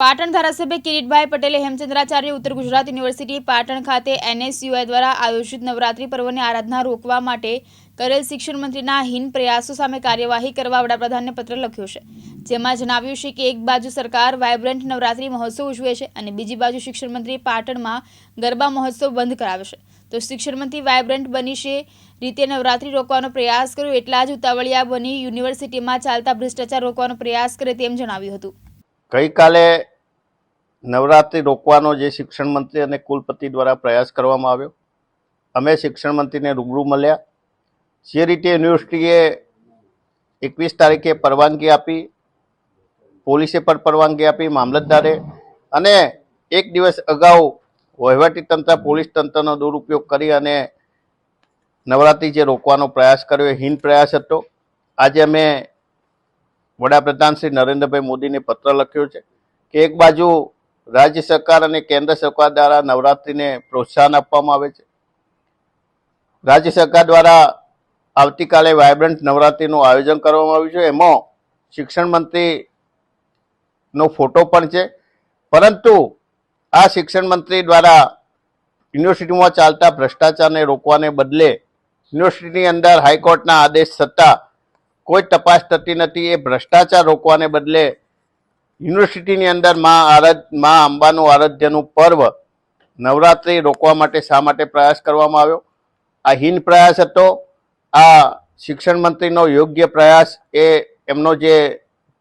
પાટણ ધારાસભ્ય કિરીટભાઈ પટેલે હેમચંદ્રાચાર્ય ઉત્તર ગુજરાત યુનિવર્સિટી પાટણ ખાતે એનએસયુઆઈ દ્વારા આયોજિત નવરાત્રી પર્વની આરાધના રોકવા માટે કરેલ શિક્ષણ મંત્રીના હીન પ્રયાસો સામે કાર્યવાહી કરવા વડાપ્રધાનને પત્ર લખ્યો છે. જેમાં જણાવ્યું છે કે એક બાજુ સરકાર વાયબ્રન્ટ નવરાત્રી મહોત્સવ ઉજવે છે અને બીજી બાજુ શિક્ષણ મંત્રી પાટણમાં ગરબા મહોત્સવ બંધ કરાવે છે. તો શિક્ષણ મંત્રી વાયબ્રન્ટ બની છે રીતે નવરાત્રી રોકવાનો પ્રયાસ કર્યો, એટલા જ ઉતાવળિયા બની યુનિવર્સિટીમાં ચાલતા ભ્રષ્ટાચાર રોકવાનો પ્રયાસ કરે તેમ જણાવ્યું હતું. ગઈકાલે નવરાત્રિ રોકવાનો જે શિક્ષણ મંત્રી અને કુલપતિ દ્વારા પ્રયાસ કરવામાં આવ્યો. અમે શિક્ષણ મંત્રીને રૂબરૂ મળ્યા. જે રીતે યુનિવર્સિટીએ એકવીસ તારીખે પરવાનગી આપી, પોલીસે પણ પરવાનગી આપી મામલતદારે અને એક દિવસ અગાઉ વહીવટી તંત્ર, પોલીસ તંત્રનો દુરુપયોગ કરી અને નવરાત્રિ જે રોકવાનો પ્રયાસ કર્યો, એ હીન પ્રયાસ હતો. આજે અમે વડાપ્રધાન શ્રી નરેન્દ્રભાઈ મોદીને પત્ર લખ્યો છે કે એક બાજુ રાજ્ય સરકાર અને કેન્દ્ર સરકાર દ્વારા નવરાત્રિને પ્રોત્સાહન આપવામાં આવે છે. રાજ્ય સરકાર દ્વારા આવતીકાલે વાયબ્રન્ટ નવરાત્રિનું આયોજન કરવામાં આવ્યું છે. એમાં શિક્ષણ મંત્રીનો ફોટો પણ છે. પરંતુ આ શિક્ષણ મંત્રી દ્વારા યુનિવર્સિટીમાં ચાલતા ભ્રષ્ટાચારને રોકવાને બદલે યુનિવર્સિટીની અંદર હાઈકોર્ટના આદેશ છતાં કોઈ તપાસ થતી નથી, એ ભ્રષ્ટાચાર રોકવાને બદલે યુનિવર્સિટીની અંદરમાં આરાધ, માં અંબાનું આરાધ્યનું પર્વ નવરાત્રિ રોકવા માટે શા માટે પ્રયાસ કરવામાં આવ્યો? આ હીન પ્રયાસ હતો, આ શિક્ષણ મંત્રીનો યોગ્ય પ્રયાસ, એ એમનો જે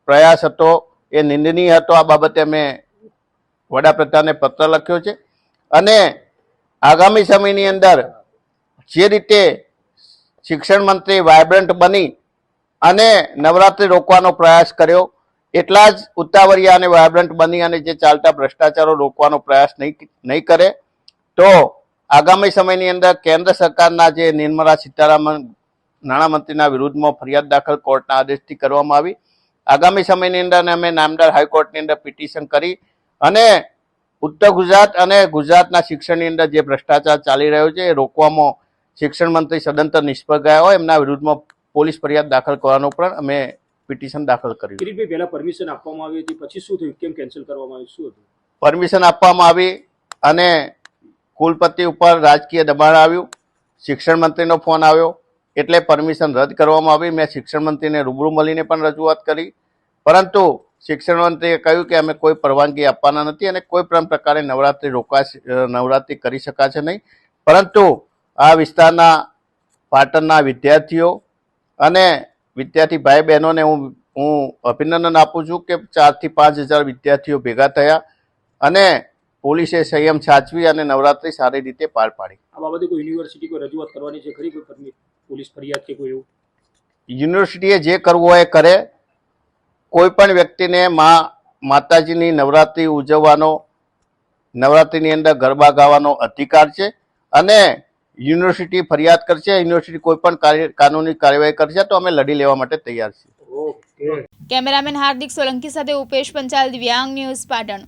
પ્રયાસ હતો, એ નિંદનીય હતો, આ બાબતે અમે વડાપ્રધાને પત્ર લખ્યો છે. અને આગામી સમયની અંદર જે રીતે શિક્ષણ મંત્રી વાયબ્રન્ટ બની અને નવરાત્રિ રોકવાનો પ્રયાસ કર્યો. એટલા જ ઉતાવળિયા અને વાયબ્રન્ટ બની અને જે ચાલતા ભ્રષ્ટાચારો રોકવાનો પ્રયાસ નહીં નહીં કરે. તો આગામી સમયની અંદર કેન્દ્ર સરકારના જે નિર્મલા સીતારામન નાણામંત્રીના વિરુદ્ધમાં ફરિયાદ દાખલ કોર્ટના આદેશથી કરવામાં આવી. આગામી સમયની અંદર અમે નામદાર હાઈકોર્ટની અંદર પિટિશન કરી અને ઉત્તર ગુજરાત અને ગુજરાતના શિક્ષણની અંદર જે ભ્રષ્ટાચાર ચાલી રહ્યો છે એ રોકવામાં શિક્ષણ મંત્રી સદંતર નિષ્ફળ ગયા હોય. એમના વિરુદ્ધમાં પોલીસ ફરિયાદ દાખલ કરવાનું પણ અમે પિટિશન દાખલ કર્યું. કિરીટભાઈ પહેલા પરમિશન આપવામાં આવી હતી પછી શું થયું? કેમ કેન્સલ કરવામાં આવ્યું? શું હતું? પરમિશન આપવામાં આવી અને કુલપતિ ઉપર રાજકીય દબાણ આવ્યું. શિક્ષણ મંત્રીનો ફોન આવ્યો. એટલે પરમિશન રદ કરવામાં આવી. મેં શિક્ષણ મંત્રીને રૂબરૂ મળીને પણ રજૂઆત કરી. પરંતુ શિક્ષણ મંત્રીએ કહ્યું કે અમે કોઈ પરવાનગી આપવાના નથી અને કોઈ પણ પ્રકારે નવરાત્રિ રોકાશે નવરાત્રિ કરી શકાશે નહીં. પરંતુ આ વિસ્તારના પાટણના વિદ્યાર્થીઓ અને વિદ્યાર્થી ભાઈ બહેનોને હું હું અભિનંદન આપું છું કે ચારથી પાંચ હજાર વિદ્યાર્થીઓ ભેગા થયા અને પોલીસે સંયમ સાચવી અને નવરાત્રી સારી રીતે પાર પાડી. આ બાબતે કોઈ યુનિવર્સિટી કોઈ રજૂઆત કરવાની છે ખરી? કોઈ પોલીસ ફરિયાદ કે કોઈ એવું? યુનિવર્સિટીએ જે કરવું હોય એ કરે. કોઈ પણ વ્યક્તિને મા માતાજીની નવરાત્રિ ઉજવવાનો નવરાત્રિની અંદર ગરબા ગાવાનો અધિકાર છે અને યુનિવર્સિટી ફરિયાદ કરશે યુનિવર્સિટી કોઈ પણ કાર્ય કાનૂની કાર્યવાહી કરશે તો અમે લડી લેવા માટે તૈયાર છીએ. કેમેરામેન હાર્દિક સોલંકી સાથે ઉપેશ પંચાલ દિવ્યાંગ ન્યૂઝ પાટણ.